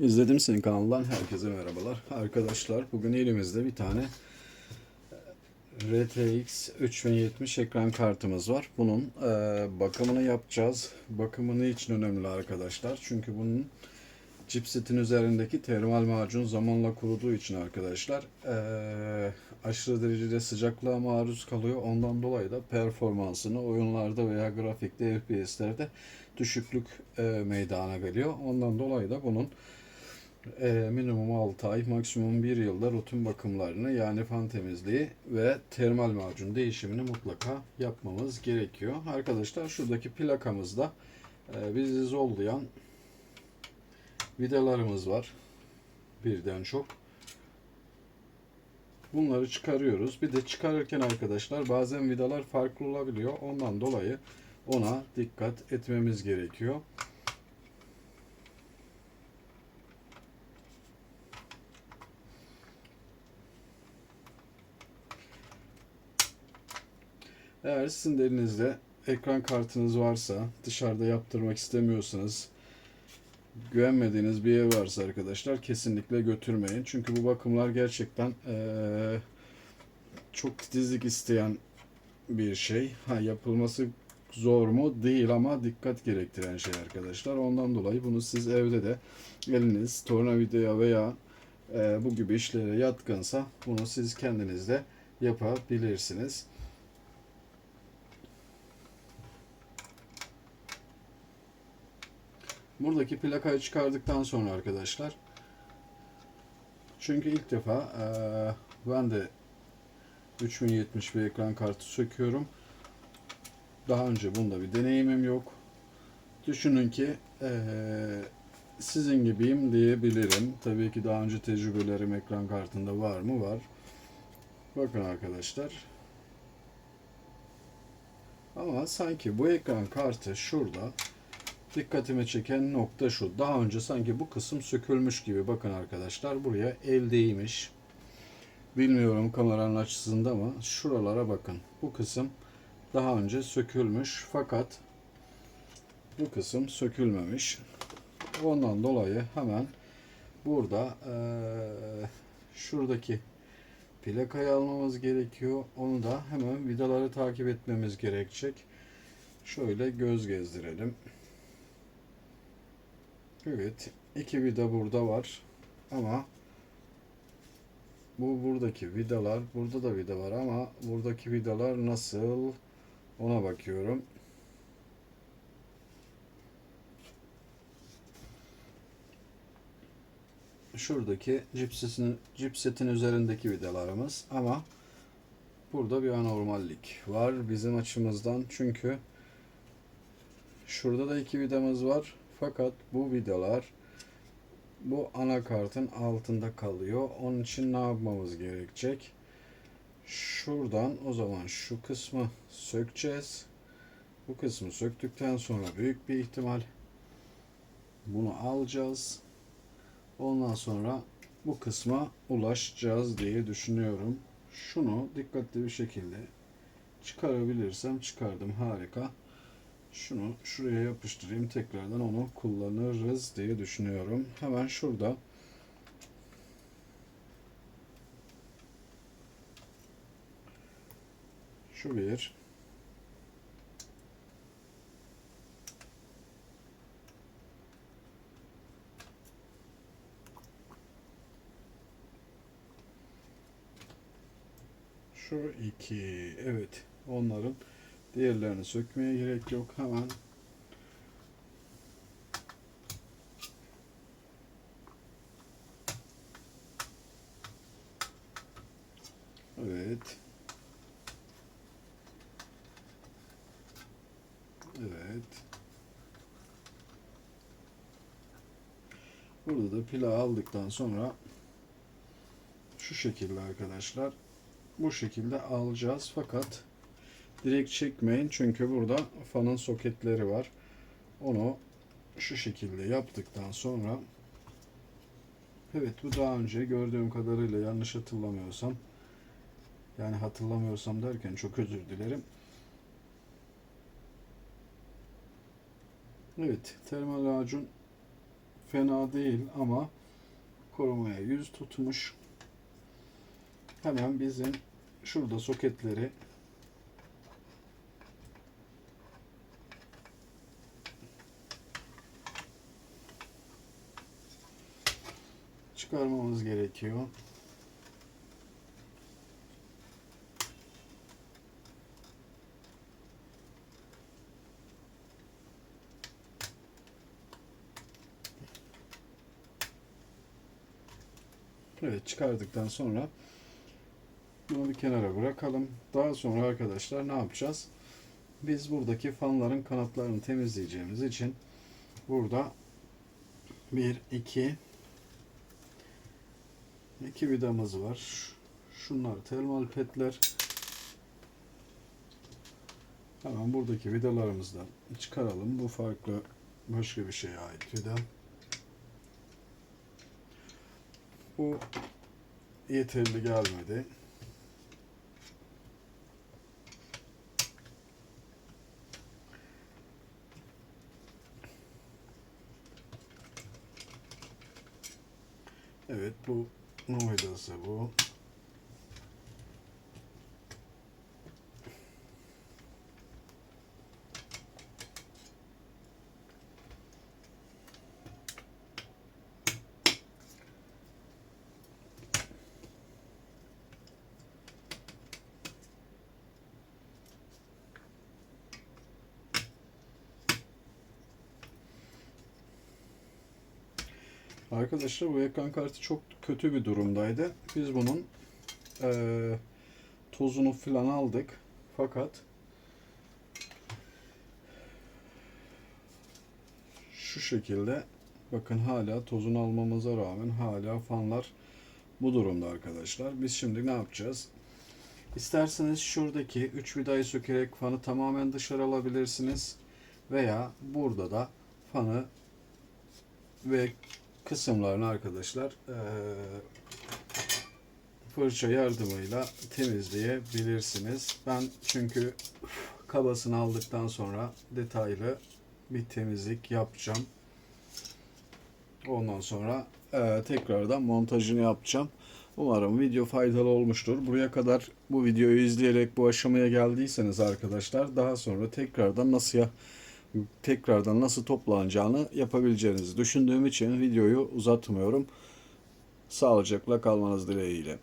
İzledim senin kanaldan herkese merhabalar. Arkadaşlar bugün elimizde bir tane RTX 3070 ekran kartımız var. Bunun e, bakımını yapacağız. Bakımını için önemli arkadaşlar. Çünkü bunun chipsetin üzerindeki termal macun zamanla kuruduğu için arkadaşlar e, aşırı derecede sıcaklığa maruz kalıyor. Ondan dolayı da performansını oyunlarda veya grafikte FPS'lerde düşüklük e, meydana geliyor. Ondan dolayı da bunun e, minimum 6 ay, maksimum 1 yılda rutin bakımlarını yani fan temizliği ve termal macun değişimini mutlaka yapmamız gerekiyor. Arkadaşlar şuradaki plakamızda e, bizi zorlayan vidalarımız var. Birden çok. Bunları çıkarıyoruz. Bir de çıkarırken arkadaşlar bazen vidalar farklı olabiliyor. Ondan dolayı ona dikkat etmemiz gerekiyor. Eğer sizin de elinizde ekran kartınız varsa, dışarıda yaptırmak istemiyorsanız, güvenmediğiniz bir ev varsa arkadaşlar kesinlikle götürmeyin. Çünkü bu bakımlar gerçekten eee, çok titizlik isteyen bir şey. Ha yapılması zor mu? Değil ama dikkat gerektiren şey arkadaşlar. Ondan dolayı bunu siz evde de eliniz tornavidaya veya eee, bu gibi işlere yatkınsa bunu siz kendiniz de yapabilirsiniz. Buradaki plakayı çıkardıktan sonra arkadaşlar çünkü ilk defa eee, ben de 3070 bir ekran kartı söküyorum. Daha önce bunda bir deneyimim yok. Düşünün ki eee, sizin gibiyim diyebilirim. Tabii ki daha önce tecrübelerim ekran kartında var mı? Var. Bakın arkadaşlar. Ama sanki bu ekran kartı şurada dikkatimi çeken nokta şu. Daha önce sanki bu kısım sökülmüş gibi. Bakın arkadaşlar buraya el değmiş. Bilmiyorum kameranın açısında mı? Şuralara bakın. Bu kısım daha önce sökülmüş fakat bu kısım sökülmemiş. Ondan dolayı hemen burada eee, şuradaki plakayı almamız gerekiyor. Onu da hemen vidaları takip etmemiz gerekecek. Şöyle göz gezdirelim. Evet, iki vida burada var. Ama bu buradaki vidalar, burada da vida var ama buradaki vidalar nasıl ona bakıyorum. Şuradaki cipsetin, cipsetin üzerindeki vidalarımız ama burada bir anormallik var bizim açımızdan çünkü şurada da iki vidamız var fakat bu vidalar bu anakartın altında kalıyor. Onun için ne yapmamız gerekecek? Şuradan o zaman şu kısmı sökeceğiz. Bu kısmı söktükten sonra büyük bir ihtimal bunu alacağız. Ondan sonra bu kısma ulaşacağız diye düşünüyorum. Şunu dikkatli bir şekilde çıkarabilirsem çıkardım. Harika. Şunu şuraya yapıştırayım. Tekrardan onu kullanırız diye düşünüyorum. Hemen şurada şu bir şu iki evet onların Diğerlerini sökmeye gerek yok. Hemen Evet. Evet. Burada da pila aldıktan sonra şu şekilde arkadaşlar bu şekilde alacağız fakat direkt çekmeyin çünkü burada fanın soketleri var. Onu şu şekilde yaptıktan sonra evet bu daha önce gördüğüm kadarıyla yanlış hatırlamıyorsam yani hatırlamıyorsam derken çok özür dilerim. Evet termal macun fena değil ama korumaya yüz tutmuş. Hemen bizim şurada soketleri çıkarmamız gerekiyor. Evet çıkardıktan sonra bunu bir kenara bırakalım. Daha sonra arkadaşlar ne yapacağız? Biz buradaki fanların kanatlarını temizleyeceğimiz için burada bir, iki, iki vidamız var. Şunlar termal petler. Hemen buradaki vidalarımızdan çıkaralım. Bu farklı başka bir şeye ait vida. Bu yeterli gelmedi. Evet bu ne vidası bu. Arkadaşlar bu ekran kartı çok kötü bir durumdaydı. Biz bunun eee, tozunu falan aldık. Fakat şu şekilde bakın hala tozunu almamıza rağmen hala fanlar bu durumda arkadaşlar. Biz şimdi ne yapacağız? İsterseniz şuradaki 3 vidayı sökerek fanı tamamen dışarı alabilirsiniz. Veya burada da fanı ve kısımlarını arkadaşlar eee, fırça yardımıyla temizleyebilirsiniz. Ben çünkü kabasını aldıktan sonra detaylı bir temizlik yapacağım. Ondan sonra eee, tekrardan montajını yapacağım. Umarım video faydalı olmuştur. Buraya kadar bu videoyu izleyerek bu aşamaya geldiyseniz arkadaşlar daha sonra tekrardan nasıl ya tekrardan nasıl toplanacağını yapabileceğinizi düşündüğüm için videoyu uzatmıyorum. Sağlıcakla kalmanız dileğiyle.